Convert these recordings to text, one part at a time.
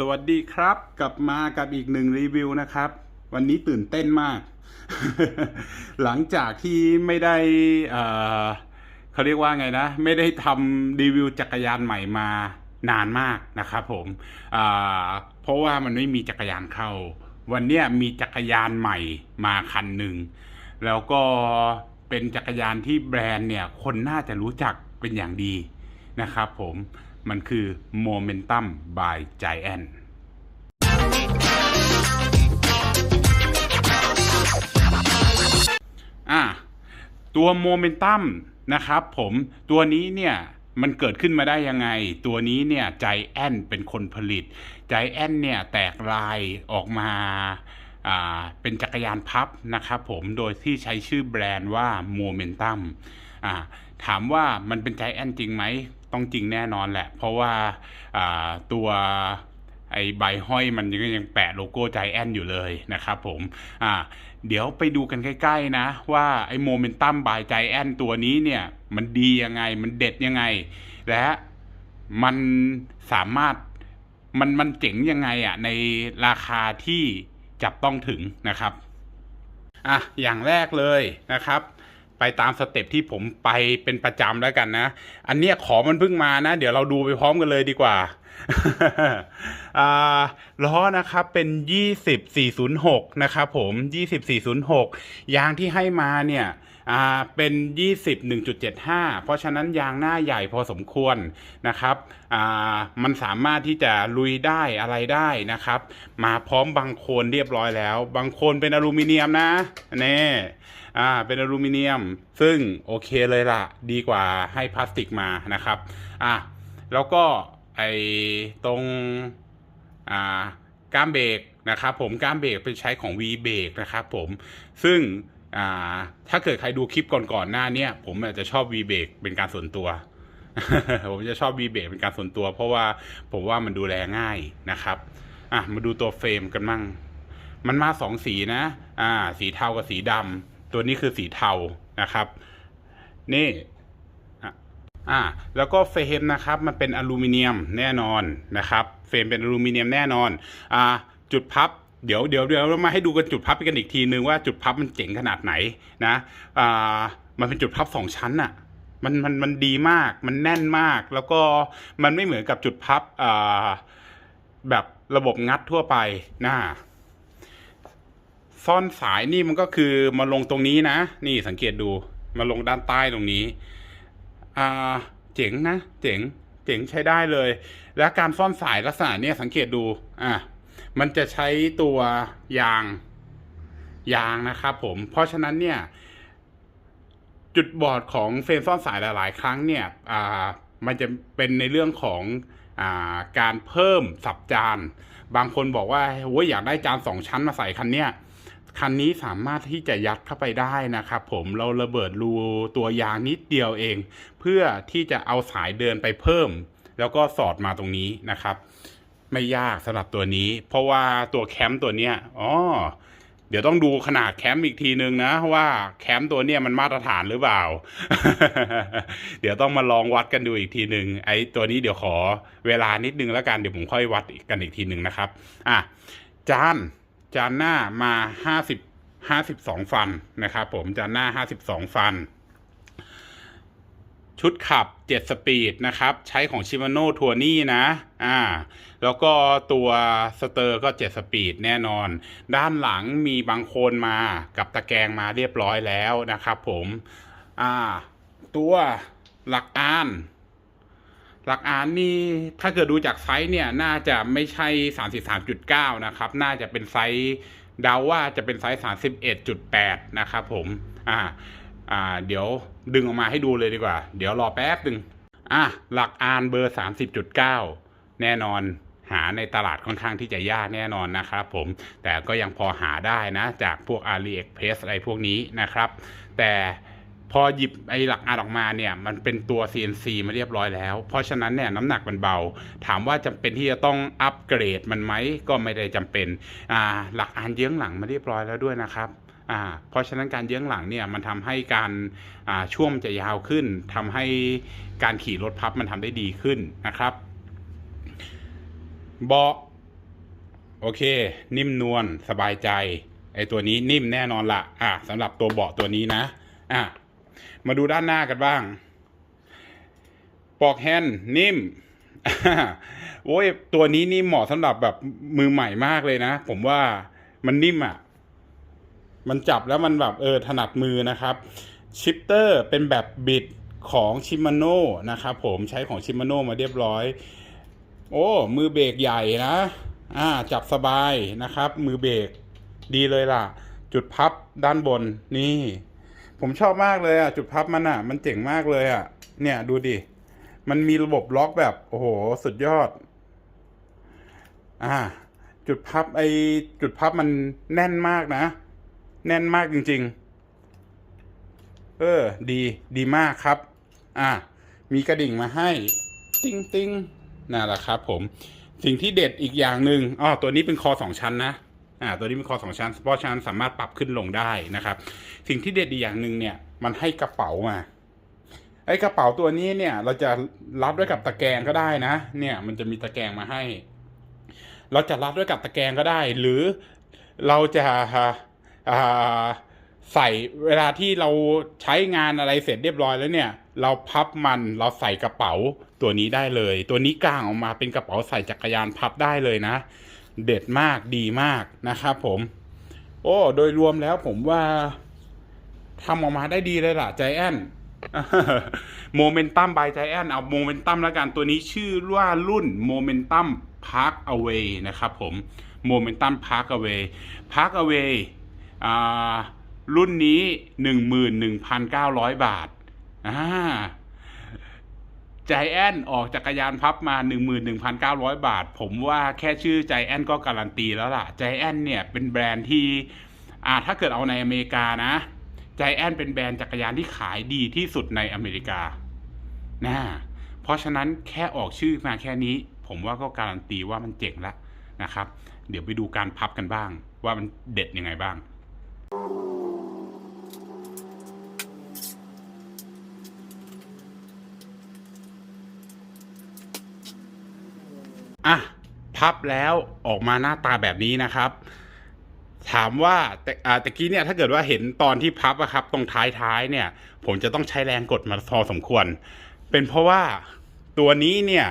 สวัสดีครับ กลับมากับอีกหนึ่งรีวิวนะครับ วันนี้ตื่นเต้นมาก หลังจากที่ไม่ได้เขาเรียกว่าไงนะ ไม่ได้ทำรีวิวจักรยานใหม่มานานมากนะครับผมเพราะว่ามันไม่มีจักรยานเข้า วันนี้มีจักรยานใหม่มาคันหนึ่ง แล้วก็เป็นจักรยานที่แบรนด์เนี่ยคนน่าจะรู้จักเป็นอย่างดีนะครับผม มันคือ Momentum by Giant อะตัว Momentum นะครับผมตัวนี้เนี่ยมันเกิดขึ้นมาได้ยังไง ตัวนี้เนี่ย Giant เป็นคนผลิต Giant เนี่ยแตกลายออกมาอ่าเป็นจักรยานพับนะครับผมโดยที่ใช้ชื่อแบรนด์ว่า Momentum อ่าถามว่ามันเป็น Giant จริงไหม ต้องจริงแน่นอนแหละ เพราะว่าตัวไอใบห้อยมันยังยังแปะโลโก้ใจแอนอยู่เลยนะครับผมอ่าเดี๋ยวไปดูกันใกล้ๆนะ ว่าไอโมเมนตัมบายใจแอนตัวนี้เนี่ย มันดียังไงมันเด็ดยังไง และมันสามารถมันมันเจ๋งยังไงอะ่ะในราคาที่จับต้องถึงนะครับอะอย่างแรกเลยนะครับ ไปตามสเต็ปที่ผมไปเป็นประจำแล้วกันนะ อันเนี้ยขอมันเพิ่งมานะ เดี๋ยวเราดูไปพร้อมกันเลยดีกว่าล้อนะครับเป็น 20406 นะครับผม 20406 ยางที่ให้มาเนี่ยอ่าเป็น 20 1.75 เพราะฉะนั้นยางหน้าใหญ่พอสมควรนะครับ มันสามารถที่จะลุยได้อะไรได้นะครับ มาพร้อมบังโคนเรียบร้อยแล้วบังโคนเป็นอลูมิเนียมนะแน่ อ่าเป็นอลูมิเนียม ซึ่งโอเคเลยล่ะ ดีกว่าให้พลาสติกมานะครับอะแล้วก็ไอตรงอ่าก้ามเบรกนะครับผมก้ามเบรกเป็นใช้ของ V เบรกนะครับผมซึ่งอ่าถ้าเกิดใครดูคลิปก่อนๆหน้าเนี้ยผมอาจจะชอบ V เบรกเป็นการส่วนตัว ผมจะชอบ V เบรกเป็นการส่วนตัว เพราะว่าผมว่ามันดูแลง่ายนะครับอะมาดูตัวเฟรมกันมั่ง มันมาสองสีนะอ่าสีเทากับสีดำ ตัวนี้คือสีเทานะครับ นี่อ่าแล้วก็เฟรมนะครับมันเป็นอลูมิเนียมแน่นอนนะครับ เฟรมเป็นอลูมิเนียมแน่นอนอ่าจุดพับเดี๋ยวเดี๋ยวเดี๋ยวเรามาให้ดูกันจุดพับกันอีกทีนึงว่าจุดพับมันเจ๋งขนาดไหนนะอ่ามันเป็นจุดพับสองชั้นอะมันมันมันดีมาก มันแน่นมาก แล้วก็มันไม่เหมือนกับจุดพับอ่าแบบระบบงัดทั่วไปนะ ซ่อนสายนี่มันก็คือมาลงตรงนี้นะ นี่สังเกตดูมาลงด้านใต้ตรงนี้อ่าเจ๋งนะ เจ๋งเจ๋งใช้ได้เลย แล้วการซ่อนสายลักษณะเนี้ยสังเกตดูอะมันจะใช้ตัวยางยางนะครับผมเพราะฉะนั้นเนี่ยจุดบอดของเฟรมซ่อนสายหลาย ๆ ครั้งเนี่ยอ่ามันจะเป็นในเรื่องของอ่าการเพิ่มสับจาน บางคนบอกว่าโอ้ยอยากได้จานสองชั้นมาใส่คันเนี้ย คันนี้สามารถที่จะยัดเข้าไปได้นะครับผมเราระเบิดรูตัวยางนิดเดียวเอง เพื่อที่จะเอาสายเดินไปเพิ่ม แล้วก็สอดมาตรงนี้นะครับ ไม่ยากสำหรับตัวนี้ เพราะว่าตัวแคมป์ตัวเนี้ยอ๋อเดี๋ยวต้องดูขนาดแคมป์อีกทีนึงนะว่าแคมป์ตัวเนี้ยมันมาตรฐานหรือเปล่า เดี๋ยวต้องมาลองวัดกันดูอีกทีหนึ่งไอ้ตัวนี้เดี๋ยวขอเวลานิดนึงแล้วกันเดี๋ยวผมค่อยวัดกันอีกทีหนึ่งนะครับ อะจาน จานหน้ามาห้าสิบห้าสิบสองฟันนะครับผมจานหน้าห้าสิบสองฟัน ชุดขับเจ็ดสปีดนะครับ ใช้ของชิมาโน่ทัวนี่นะอ่าแล้วก็ตัวสเตอร์ก็เจ็ดสปีดแน่นอน ด้านหลังมีบางโคนมากับตะแกรงมาเรียบร้อยแล้วนะครับผมอ่าตัวหลักอาน หลักอานนี่ถ้าเกิดดูจากไซส์เนี่ย น่าจะไม่ใช่ 33.9 นะครับ น่าจะเป็นไซส์เดาว่าจะเป็นไซส์ 31.8 นะครับผม อ่า อ่า เดี๋ยวดึงออกมาให้ดูเลยดีกว่า เดี๋ยวรอแป๊บหนึ่งอะ หลักอานเบอร์ 30.9 แน่นอนหาในตลาดค่อนข้างที่จะยากแน่นอนนะครับผม แต่ก็ยังพอหาได้นะ จากพวก AliExpress อะไรพวกนี้นะครับ แต่ พอหยิบไอ้หลักอานออกมาเนี่ยมันเป็นตัว CNC มาเรียบร้อยแล้ว เพราะฉะนั้นเนี่ยน้ำหนักมันเบา ถามว่าจำเป็นที่จะต้องอัปเกรดมันไหมก็ไม่ได้จำเป็นอ่าหลักอานเยื้องหลังมาเรียบร้อยแล้วด้วยนะครับอ่าเพราะฉะนั้นการเยื้องหลังเนี่ยมันทำให้การอ่าช่วงจะยาวขึ้นทำให้การขี่รถพับมันทำได้ดีขึ้นนะครับเบาะโอเค นิ่มนวลสบายใจไอตัวนี้นิ่มแน่นอนละอะสำหรับตัวเบาะตัวนี้นะอะ มาดูด้านหน้ากันบ้างปลอกแฮนด์นิ่มโอ้ยตัวนี้นี่เหมาะสำหรับแบบมือใหม่มากเลยนะ ผมว่ามันนิ่มอะ มันจับแล้วมันแบบเออถนัดมือนะครับ ชิปเตอร์เป็นแบบบิดของชิมาโน่นะครับผมใช้ของชิมาโน่มาเรียบร้อย โอ้มือเบรกใหญ่นะ อ่า จับสบายนะครับ มือเบรกดีเลยล่ะ จุดพับด้านบนนี่ ผมชอบมากเลยอะ จุดพับมันอะ มันเจ๋งมากเลยอะ เนี่ยดูดิ มันมีระบบล็อกแบบ โอ้โห สุดยอด อ่า จุดพับไอจุดพับมันแน่นมากนะ แน่นมากจริง ๆ เออ ดี ดีมากครับ อ่า มีกระดิ่งมาให้ ติ้งติ้งนั่นแหละครับผม สิ่งที่เด็ดอีกอย่างหนึ่งอ๋อตัวนี้เป็นคอสองชั้นนะ อ่าตัวนี้เป็นคอสองชั้นเพราะฉะนั้นสามารถปรับขึ้นลงได้นะครับ สิ่งที่เด็ดอีกอย่างหนึ่งเนี่ยมันให้กระเป๋ามาไอ้กระเป๋าตัวนี้เนี่ย เราจะรับด้วยกับตะแกรงก็ได้นะ เนี่ยมันจะมีตะแกรงมาให้ เราจะรับด้วยกับตะแกรงก็ได้ หรือเราจะอ่าใส่เวลาที่เราใช้งานอะไรเสร็จเรียบร้อยแล้วเนี่ย เราพับมันเราใส่กระเป๋าตัวนี้ได้เลย ตัวนี้กางออกมาเป็นกระเป๋าใส่จักรยานพับได้เลยนะ เด็ดมากดีมากนะครับผมโอ้โดยรวมแล้วผมว่าทำออกมาได้ดีเลยล่ะใจแอนโมเมนตัมบายใจแอนเอาโมเมนตัมแล้วกันตัวนี้ชื่อว่ารุ่นโมเมนตัมพาร์คอเวย์นะครับผมโมเมนตัมพาร์คอเวย์พาร์คอเวย์รุ่นนี้หนึ่งหมื่นหนึ่งพันเก้าร้อยบาทอ่า จแอนออกจักรยานพับมา 11,900 บาท ผมว่าแค่ชื่อใจแอนก็การันตีแล้วล่ะใจแอนเนี่ยเป็นแบรนด์ที่อ่าถ้าเกิดเอาในอเมริกานะใจแอนเป็นแบรนด์จักรยานที่ขายดีที่สุดในอเมริกานะเพราะฉะนั้นแค่ออกชื่อมาแค่นี้ ผมว่าก็การันตีว่ามันเจ๋งแล้วนะครับ เดี๋ยวไปดูการพับกันบ้าง ว่ามันเด็ดยังไงบ้าง อะพับแล้วออกมาหน้าตาแบบนี้นะครับ ถามว่าแต่อ่าตะกี้เนี่ยถ้าเกิดว่าเห็นตอนที่พับอะครับ ตรงท้ายท้ายๆเนี่ย ผมจะต้องใช้แรงกดมาพอสมควร เป็นเพราะว่าตัวนี้เนี่ย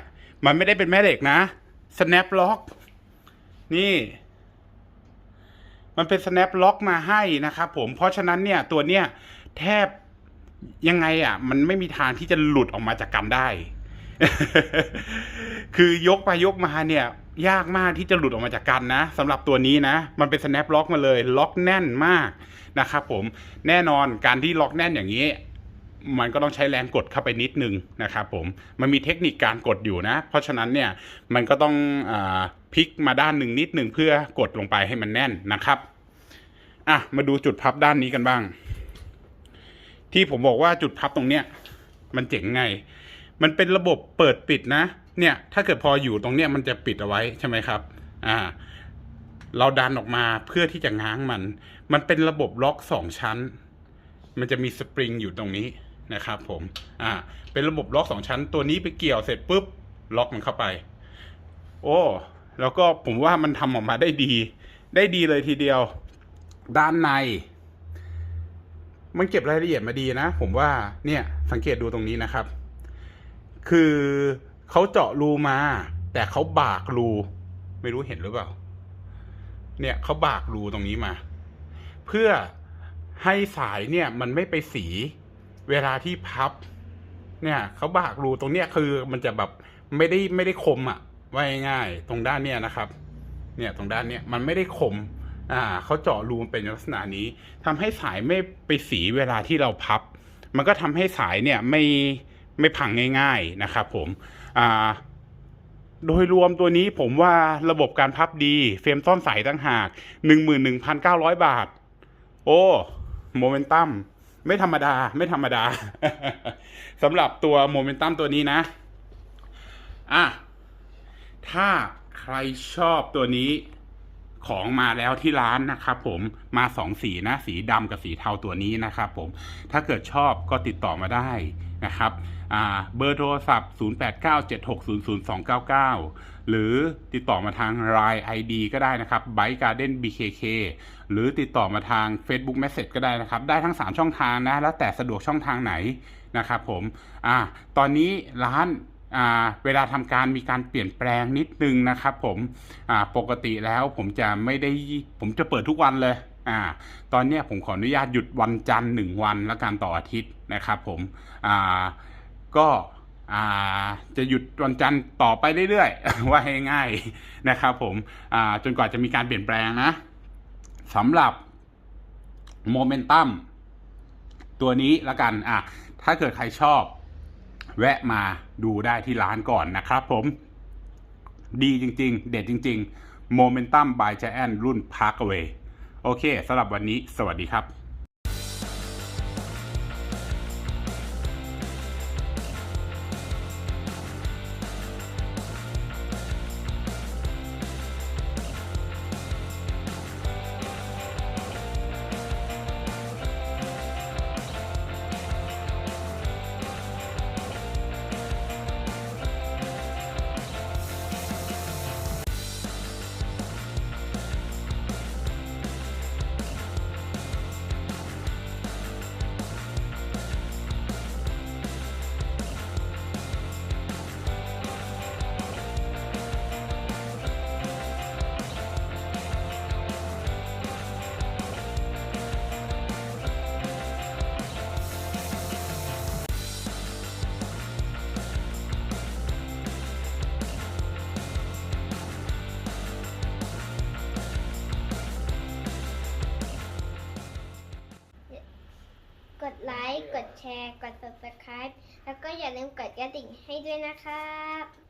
มันไม่ได้เป็นแม่เหล็กนะ snap lock นี่ มันเป็น snap lock มาให้นะครับผมเพราะฉะนั้นเนี่ยตัวเนี้ยแทบยังไงอะ มันไม่มีทางที่จะหลุดออกมาจากกันได้ คือยกไปยกมาเนี่ย ยากมากที่จะหลุดออกมาจากกันนะสำหรับตัวนี้นะ มันเป็น snap lock มาเลยล็อกแน่นมากนะครับผมแน่นอนการที่ล็อกแน่นอย่างนี้มันก็ต้องใช้แรงกดเข้าไปนิดนึงนะครับผม มันมีเทคนิคการกดอยู่นะ เพราะฉะนั้นเนี่ย มันก็ต้องอพลิกมาด้านหนึ่งนิดหนึ่งเพื่อกดลงไปให้มันแน่นนะครับ อะ มาดูจุดพับด้านนี้กันบ้าง ที่ผมบอกว่าจุดพับตรงเนี้ย มันเจ๋งไง มันเป็นระบบเปิดปิดนะ เนี่ย ถ้าเกิดพออยู่ตรงเนี้ยมันจะปิดเอาไว้ใช่ไหมครับ อ่า เราดันออกมาเพื่อที่จะง้างมัน มันเป็นระบบล็อกสองชั้น มันจะมีสปริงอยู่ตรงนี้นะครับผม อ่า เป็นระบบล็อกสองชั้น ตัวนี้ไปเกี่ยวเสร็จปุ๊บล็อกมันเข้าไป โอ้ แล้วก็ผมว่ามันทำออกมาได้ดี ได้ดีเลยทีเดียว ด้านใน มันเก็บรายละเอียดมาดีนะ ผมว่า เนี่ย สังเกตดูตรงนี้นะครับ คือเขาเจาะรูมา แต่เขาบากรู ไม่รู้เห็นหรือเปล่า เนี่ยเขาบากรูตรงนี้มา เพื่อให้สายเนี่ยมันไม่ไปสี เวลาที่พับ เนี่ยเขาบากรูตรงเนี้ยคือมันจะแบบไม่ได้ไม่ได้คมอะ่ะว่าง่ายๆตรงด้านเนี้ยนะครับ เนี่ยตรงด้านเนี้ยมันไม่ได้คมอ่าเขาเจาะรูมันเป็นลักษณะนี้ทำให้สายไม่ไปสีเวลาที่เราพับ มันก็ทำให้สายเนี่ยไม่ ไม่พังง่ายๆนะครับผมโดยรวมตัวนี้ผมว่าระบบการพับดี เฟรมต้อนสายตั้งหากหนึ่งหมื่นหนึ่งพันเก้าร้อยบาท โอ้โมเมนตัมไม่ธรรมดาไม่ธรรมดาสำหรับตัวโมเมนตัมตัวนี้นะ อะ ถ้าใครชอบตัวนี้ของมาแล้วที่ร้านนะครับผมมาสองสีนะ สีดำกับสีเทาตัวนี้นะครับผมถ้าเกิดชอบก็ติดต่อมาได้นะครับ เบอร์โทรศัพท์ 0897600299 หรือติดต่อมาทาง Line ID ก็ได้นะครับ Byte Garden BKK หรือติดต่อมาทาง Facebook Message ก็ได้นะครับ ได้ทั้ง 3 ช่องทางนะ แล้วแต่สะดวกช่องทางไหนนะครับผมอตอนนี้ร้านเวลาทำการมีการเปลี่ยนแปลงนิดนึงนะครับผมปกติแล้วผมจะไม่ได้ผมจะเปิดทุกวันเลยอตอนนี้ผมขออนุญาตหยุดวันจันทร์หนึ่งวันและการต่ออาทิตย์นะครับผมอ ก็จะหยุดวันจันทร์ต่อไปเรื่อยๆ ว่าให้ง่ายนะครับผมจนกว่าจะมีการเปลี่ยนแปลงนะสำหรับโมเมนตัมตัวนี้ละกันอะถ้าเกิดใครชอบ แวะมาดูได้ที่ร้านก่อนนะครับผม ดีจริงๆ เด็ดจริง ๆ Momentum by Giant รุ่น Parkway โอเคสำหรับวันนี้สวัสดีครับ แชร์ กด subscribe แล้วก็อย่าลืมกดกระดิ่งให้ด้วยนะครับ